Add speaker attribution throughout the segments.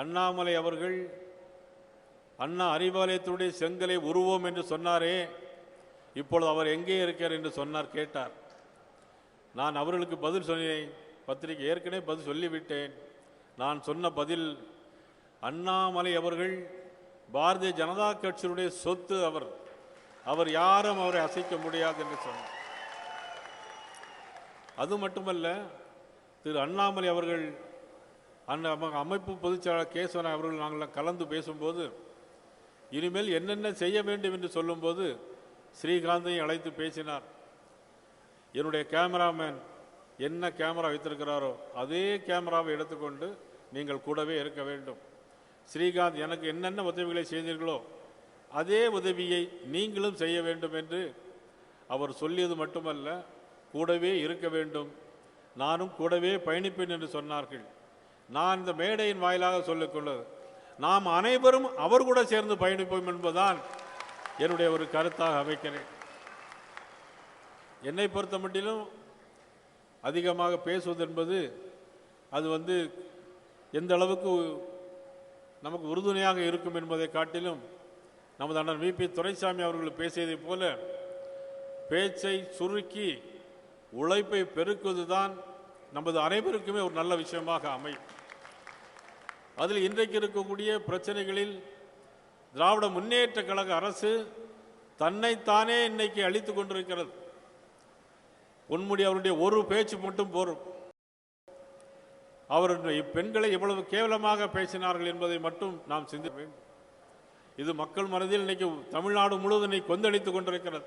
Speaker 1: அண்ணாமலை அவர்கள் அண்ணா அறிவாலயத்துடைய செங்கலை உருவோம் என்று சொன்னாரே இப்பொழுது அவர் எங்கே இருக்கார் என்று சொன்னார் கேட்டார். நான் அவர்களுக்கு பதில் சொன்னேன் பத்திரிகை ஏற்கனவே பதில் சொல்லிவிட்டேன். நான் சொன்ன பதில் அண்ணாமலை அவர்கள் பாரதிய ஜனதா கட்சியினுடைய சொத்து அவர் அவர் யாரும் அவரை அசைக்க முடியாது என்று சொன்னார். அது மட்டுமல்ல திரு அண்ணாமலை அவர்கள் அந்த அம- அமைப்பு பொதுச்செயலாளர் கேசவன் அவர்கள் நாங்கள் கலந்து பேசும்போது இனிமேல் என்னென்ன செய்ய வேண்டும் என்று சொல்லும்போது ஸ்ரீகாந்தையும் அழைத்து பேசினார். என்னுடைய கேமராமேன் என்ன கேமரா வைத்திருக்கிறாரோ அதே கேமராவை எடுத்துக்கொண்டு நீங்கள் கூடவே இருக்க வேண்டும். ஸ்ரீகாந்த் எனக்கு என்னென்ன உதவிகளை செய்தீர்களோ அதே உதவியை நீங்களும் செய்ய வேண்டும் என்று அவர் சொல்லியது மட்டுமல்ல கூடவே இருக்க வேண்டும். நானும் கூடவே பயணிப்பேன் என்று சொன்னார்கள். நான் இந்த மேடையின் வாயிலாக சொல்லிக்கொள்வது நாம் அனைவரும் அவர் கூட சேர்ந்து பயணிப்போம் என்பதுதான் என்னுடைய ஒரு கருத்தாக அமைக்கிறேன். என்னை பொறுத்த மட்டிலும் அதிகமாக பேசுவது என்பது அது வந்து எந்த அளவுக்கு நமக்கு உறுதுணையாக இருக்கும் என்பதை காட்டிலும் நமது அண்ணன் விபி துரைசாமி அவர்கள் பேசியதைப் போல பேச்சை சுருக்கி உழைப்பை பெருக்குவதுதான் நமது அனைவருக்குமே ஒரு நல்ல விஷயமாக அமையும். அதில் இன்றைக்கு இருக்கக்கூடிய பிரச்சனைகளில் திராவிட முன்னேற்ற கழக அரசு தன்னைத்தானே இன்னைக்கு அழித்து கொண்டிருக்கிறது. பொன்முடி அவருடைய ஒரு பேச்சு மட்டும் போரும். அவருடைய பெண்களை எவ்வளவு கேவலமாக பேசினார்கள் என்பதை மட்டும் நாம் சிந்திக்க வேண்டும். இது மக்கள் மனதில் இன்னைக்கு தமிழ்நாடு முழுவதும் இன்னைக்கு கொந்தளித்துக் கொண்டிருக்கிறது.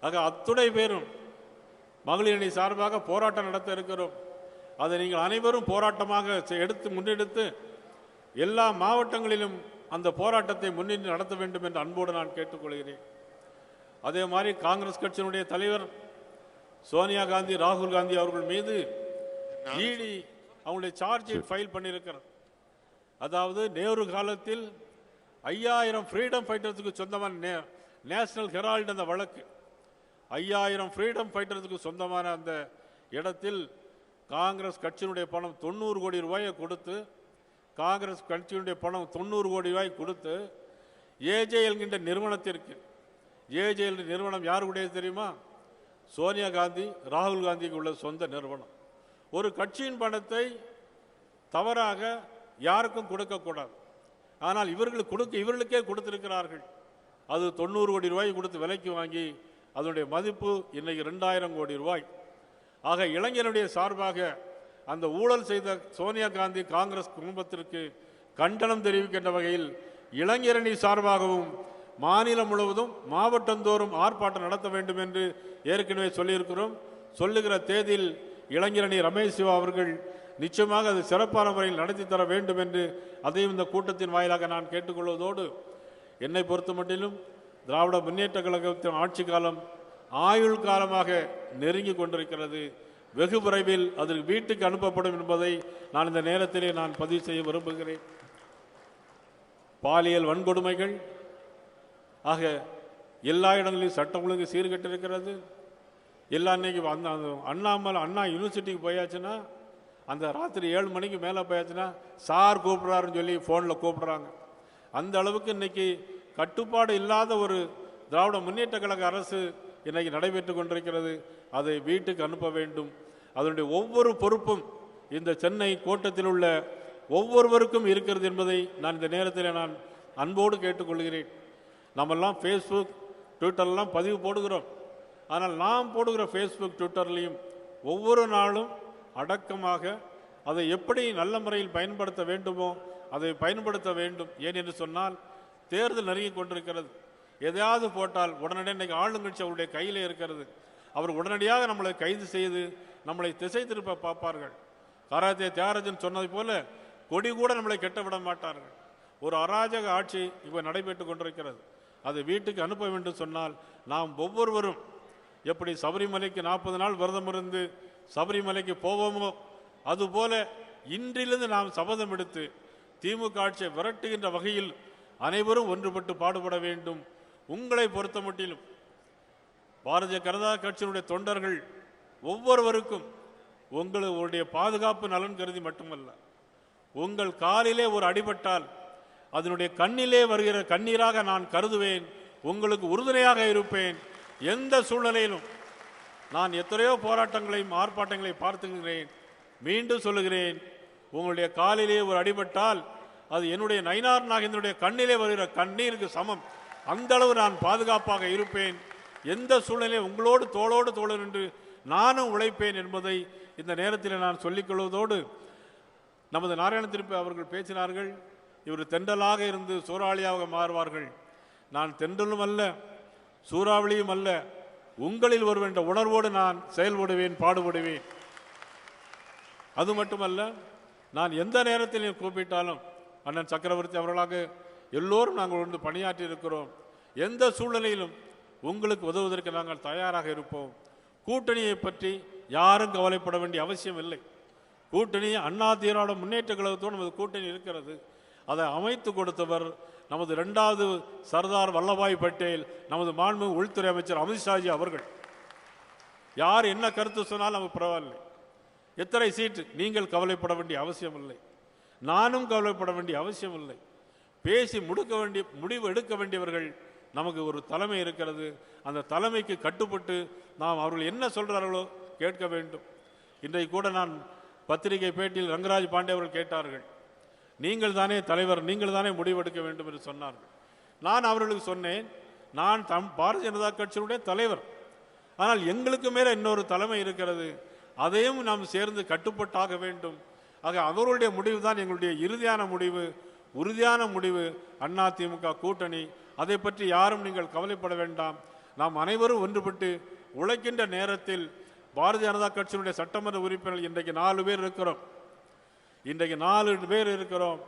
Speaker 1: ஆக அத்துணை பேரும் மகளிரணி சார்பாக போராட்டம் நடத்த இருக்கிறோம். அதை நீங்கள் அனைவரும் போராட்டமாக செ- எடுத்து முன்னெடுத்து எல்லா மாவட்டங்களிலும் அந்த போராட்டத்தை முன்னின்று நடத்த வேண்டும் என்று அன்போடு நான் கேட்டுக்கொள்கிறேன். அதே மாதிரி காங்கிரஸ் கட்சியினுடைய தலைவர் சோனியா காந்தி ராகுல் காந்தி அவர்கள் மீது இடி அவங்களுடைய சார்ஜ் ஃபைல் பண்ணியிருக்கிறது அதாவது நேரு காலத்தில் ஐயாயிரம் ஃப்ரீடம் ஃபைட்டர்ஸுக்கு சொந்தமான நே- நேஷனல் ஹெரால்டு அந்த வழக்கு. ஐயாயிரம் ஃப்ரீடம் ஃபைட்டர்ஸுக்கு சொந்தமான அந்த இடத்தில் காங்கிரஸ் கட்சியினுடைய பணம் தொண்ணூறு கோடி ரூபாயை கொடுத்து காங்கிரஸ் கட்சியினுடைய பணம் தொண்ணூறு கோடி ரூபாய் கொடுத்து ஏஜே என்கின்ற நிறுவனத்திற்கு ஏஜே என்ற நிறுவனம் யாருடைய தெரியுமா? சோனியா காந்தி ராகுல் காந்திக்கு உள்ள சொந்த நிறுவனம். ஒரு கட்சியின் பணத்தை தவறாக யாருக்கும் கொடுக்கக்கூடாது ஆனால் இவர்களுக்கு கொடுக்க இவர்களுக்கே கொடுத்திருக்கிறார்கள். அது தொண்ணூறு கோடி ரூபாய் கொடுத்து விலைக்கு வாங்கி அதனுடைய மதிப்பு இன்றைக்கு ரெண்டாயிரம் கோடி ரூபாய். ஆக இளைஞருடைய சார்பாக அந்த ஊழல் செய்த சோனியா காந்தி காங்கிரஸ் குடும்பத்திற்கு கண்டனம் தெரிவிக்கின்ற வகையில் இளைஞரணி சார்பாகவும் மாநிலம் முழுவதும் மாவட்டந்தோறும் ஆர்ப்பாட்டம் நடத்த வேண்டும் என்று ஏற்கனவே சொல்லியிருக்கிறோம். சொல்லுகிற தேதியில் இளைஞரணி ரமேஷ் சிவா அவர்கள் நிச்சயமாக அது சிறப்பான முறையில் நடத்தி தர வேண்டும் என்று அதையும் இந்த கூட்டத்தின் வாயிலாக நான் கேட்டுக்கொள்வதோடு என்னை பொறுத்த மட்டிலும் திராவிட முன்னேற்ற கழகத்தின் ஆட்சி காலம் ஆயுள் காலமாக நெருங்கி கொண்டிருக்கிறது. வெகு விரைவில் அது வீட்டுக்கு அனுப்பப்படும் என்பதை நான் இந்த நேரத்திலே நான் பதிவு செய்ய விரும்புகிறேன். பாலியல் வன்கொடுமைகள் ஆக எல்லா இடங்களிலும் சட்டம் ஒழுங்கு சீர்கெட்டிருக்கிறது. எல்லா அன்னைக்கு அந்த அண்ணாமலை அண்ணா யூனிவர்சிட்டிக்கு போயாச்சுன்னா அந்த ராத்திரி ஏழு மணிக்கு மேலே போயாச்சுன்னா சார் கூப்பிட்றாருன்னு சொல்லி ஃபோனில் கூப்பிட்றாங்க. அந்த அளவுக்கு இன்னைக்கு கட்டுப்பாடு இல்லாத ஒரு திராவிட முன்னேற்ற கழக அரசு இன்றைக்கு நடைபெற்று கொண்டிருக்கிறது. அதை வீட்டுக்கு அனுப்ப வேண்டும். அதனுடைய ஒவ்வொரு பொறுப்பும் இந்த சென்னை கோட்டத்தில் உள்ள ஒவ்வொருவருக்கும் இருக்கிறது என்பதை நான் இந்த நேரத்தில் நான் அன்போடு கேட்டுக்கொள்கிறேன். நம்மெல்லாம் ஃபேஸ்புக் ட்விட்டர்லாம் பதிவு போடுகிறோம். ஆனால் நாம் போடுகிற ஃபேஸ்புக் ட்விட்டர்லையும் ஒவ்வொரு நாளும் அடக்கமாக அதை எப்படி நல்ல முறையில் பயன்படுத்த வேண்டுமோ அதை பயன்படுத்த வேண்டும். ஏன் என்று சொன்னால் தேர்தல் நெருங்கி கொண்டிருக்கிறது. எதையாவது போட்டால் உடனடியாக இன்னைக்கு ஆளுங்கட்சி அவருடைய கையில் இருக்கிறது. அவர் உடனடியாக நம்மளை கைது செய்து நம்மளை திசை திருப்ப பார்ப்பார்கள். கராத்தே தியாகராஜன் சொன்னது போல கொடி கூட நம்மளை கெட்ட விட மாட்டார்கள். ஒரு அராஜக ஆட்சி இப்போ நடைபெற்று கொண்டிருக்கிறது. அது வீட்டுக்கு அனுப்ப வேண்டும் சொன்னால் நாம் ஒவ்வொருவரும் எப்படி சபரிமலைக்கு நாற்பது நாள் விரதம் இருந்து சபரிமலைக்கு போவோமோ அதுபோல இன்றிலிருந்து நாம் சபதம் எடுத்து திமுக ஆட்சியை விரட்டுகின்ற வகையில் அனைவரும் ஒன்றுபட்டு பாடுபட வேண்டும் உங்களை பொறுத்த மட்டிலும் பாரதிய ஜனதா கட்சியினுடைய தொண்டர்கள் ஒவ்வொருவருக்கும் உங்களுடைய பாதுகாப்பு நலன் கருதி மட்டுமல்ல உங்கள் காலிலே ஒரு அடிபட்டால் அதனுடைய கண்ணிலே வருகிற கண்ணீராக நான் கருதுவேன் உங்களுக்கு உறுதுணையாக இருப்பேன். எந்த சூழ்நிலையிலும் நான் எத்தனையோ போராட்டங்களையும் ஆர்ப்பாட்டங்களையும் பார்த்துக்கிறேன் மீண்டும் சொல்லுகிறேன் உங்களுடைய காலிலே ஒரு அடிபட்டால் அது என்னுடைய நயினார் நாகேந்திரனுடைய கண்ணிலே வருகிற கண்ணீருக்கு சமம். அந்த அளவு நான் பாதுகாப்பாக இருப்பேன். எந்த சூழ்நிலையும் உங்களோடு தோளோடு தோழர் என்று நானும் உழைப்பேன் என்பதை இந்த நேரத்தில் நான் சொல்லிக் கொள்வதோடு நமது நாராயண திருப்பி அவர்கள் பேசினார்கள். இவர் தெண்டலாக இருந்து சூறாவளியாக மாறுவார்கள். நான் தெண்டலும் அல்ல சூறாவளியும் அல்ல உங்களில் ஒருவன் என்ற உணர்வோடு நான் செயல்படுவேன் பாடுபடுவேன். அது மட்டுமல்ல நான் எந்த நேரத்தில் கூப்பிட்டாலும் அண்ணன் சக்கரவர்த்தி அவர்களாக எல்லோரும் நாங்கள் வந்து பணியாற்றி இருக்கிறோம். எந்த சூழ்நிலையிலும் உங்களுக்கு உதவுவதற்கு நாங்கள் தயாராக இருப்போம். கூட்டணியை பற்றி யாரும் கவலைப்பட வேண்டிய அவசியம் இல்லை. கூட்டணி அண்ணா திராவிட முன்னேற்ற கழகத்தோடு நமது கூட்டணி இருக்கிறது. அதை அமைத்து கொடுத்தவர் நமது இரண்டாவது சர்தார் வல்லபாய் பட்டேல் நமது மாண்பு உள்துறை அமைச்சர் அமித்ஷாஜி அவர்கள். யார் என்ன கருத்து சொன்னாலும் நமக்கு பரவாயில்லை. எத்தனை சீட்டு? நீங்கள் கவலைப்பட வேண்டிய அவசியம் இல்லை. நானும் கவலைப்பட வேண்டிய அவசியம் இல்லை. பேசி முடுக்க வேண்டிய முடிவு எடுக்க வேண்டியவர்கள் நமக்கு ஒரு தலைமை இருக்கிறது. அந்த தலைமைக்கு கட்டுப்பட்டு நாம் அவர்கள் என்ன சொல்கிறார்களோ கேட்க வேண்டும். இன்றைக்கு கூட நான் பத்திரிகை பேட்டியில் ரங்கராஜ் பாண்டே அவர்கள் கேட்டார்கள். நீங்கள் தானே தலைவர் நீங்கள் தானே முடிவெடுக்க வேண்டும் என்று சொன்னார்கள். நான் அவர்களுக்கு சொன்னேன் நான் தம் பாரதிய ஜனதா கட்சியினுடைய தலைவர். ஆனால் எங்களுக்கு மேலே இன்னொரு தலைமை இருக்கிறது. அதையும் நாம் சேர்ந்து கட்டுப்பட்டாக வேண்டும். ஆக அவர்களுடைய முடிவு தான் எங்களுடைய இறுதியான முடிவு. உறுதியான முடிவு அண்ணா திமுக கூட்டணி. அதை பற்றி யாரும் நீங்கள் கவலைப்பட வேண்டாம். நாம் அனைவரும் ஒன்றுபட்டு உழைக்கின்ற நேரத்தில் பாரதிய ஜனதா கட்சியினுடைய சட்டமன்ற உறுப்பினர்கள் இன்றைக்கு நாலு பேர் இருக்கிறோம். இன்றைக்கு நாலு பேர் இருக்கிறோம்.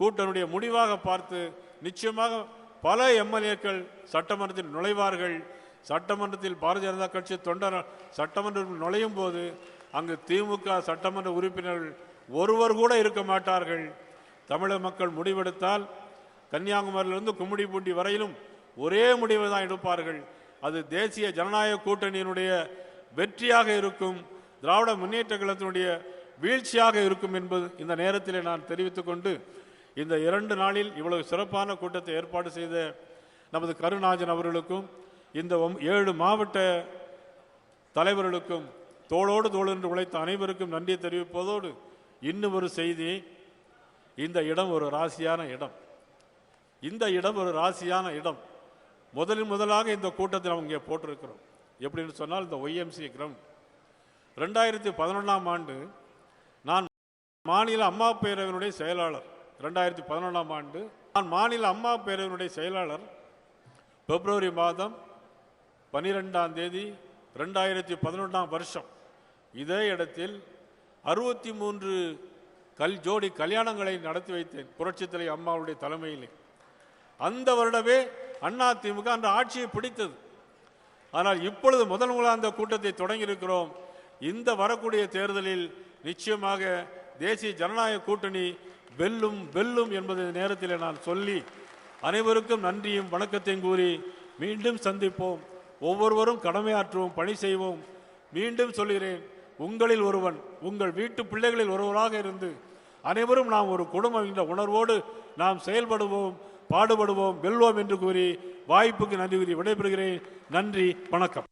Speaker 1: கூட்டனுடைய முடிவாக பார்த்து நிச்சயமாக பல எம்எல்ஏக்கள் சட்டமன்றத்தில் நுழைவார்கள். சட்டமன்றத்தில் பாரதிய ஜனதா கட்சி தொண்டர் சட்டமன்றத்தில் நுழையும் போது அங்கு திமுக சட்டமன்ற உறுப்பினர்கள் ஒருவர் கூட இருக்க மாட்டார்கள். தமிழக மக்கள் முடிவெடுத்தால் கன்னியாகுமரியிலிருந்து கும்மிடிப்பூட்டி வரையிலும் ஒரே முடிவை தான் எடுப்பார்கள். அது தேசிய ஜனநாயக கூட்டணியினுடைய வெற்றியாக இருக்கும் திராவிட முன்னேற்ற கழகத்தினுடைய வீழ்ச்சியாக இருக்கும் என்பது இந்த நேரத்தில் நான் தெரிவித்துக் கொண்டு இந்த இரண்டு நாளில் இவ்வளவு சிறப்பான கூட்டத்தை ஏற்பாடு செய்த நமது கருணாஜன் அவர்களுக்கும் இந்த ஏழு மாவட்ட தலைவர்களுக்கும் தோளோடு தோள் என்று உழைத்த அனைவருக்கும் நன்றி தெரிவிப்பதோடு இன்னும் ஒரு செய்தி இந்த இடம் ஒரு ராசியான இடம். இந்த இடம் ஒரு ராசியான இடம். முதலில் முதலாக இந்த கூட்டத்தை அவங்க இங்கே போட்டிருக்கிறோம். எப்படின்னு சொன்னால் இந்த ஒய்எம்சி கிரவுண்ட். ரெண்டாயிரத்தி பதினொன்றாம் ஆண்டு நான் மாநில அம்மா பேரவையினுடைய செயலாளர். ரெண்டாயிரத்தி பதினொன்றாம் ஆண்டு நான் மாநில அம்மா பேரவையினுடைய செயலாளர். பிப்ரவரி மாதம் பன்னிரெண்டாம் தேதி ரெண்டாயிரத்தி பதினொன்றாம் வருஷம். இதே இடத்தில் அறுபத்தி மூன்று கல் ஜோடி கல்யாணங்களை நடத்தி வைத்தேன். புரட்சித்தலை அம்மாவுடைய தலைமையிலே. அந்த வருடமே அண்ணா திமுக அந்த ஆட்சியை பிடித்தது. ஆனால் இப்பொழுது முதல் முதலாக அந்த கூட்டத்தை தொடங்கியிருக்கிறோம். இந்த வரக்கூடிய தேர்தலில் நிச்சயமாக தேசிய ஜனநாயக கூட்டணி வெல்லும் வெல்லும் என்பதை நேரத்தில் நான் சொல்லி அனைவருக்கும் நன்றியும் வணக்கத்தையும் கூறி மீண்டும் சந்திப்போம். ஒவ்வொருவரும் கடமையாற்றுவோம் பணி செய்வோம். மீண்டும் சொல்கிறேன் உங்களில் ஒருவன் உங்கள் வீட்டு பிள்ளைகளில் ஒருவராக இருந்து அனைவரும் நாம் ஒரு குடும்பம் என்ற உணர்வோடு நாம் செயல்படுவோம் பாடுபடுவோம் வெல்வோம் என்று கூறி வாய்ப்புக்கு நன்றி கூறி விடைபெறுகிறேன். நன்றி வணக்கம்.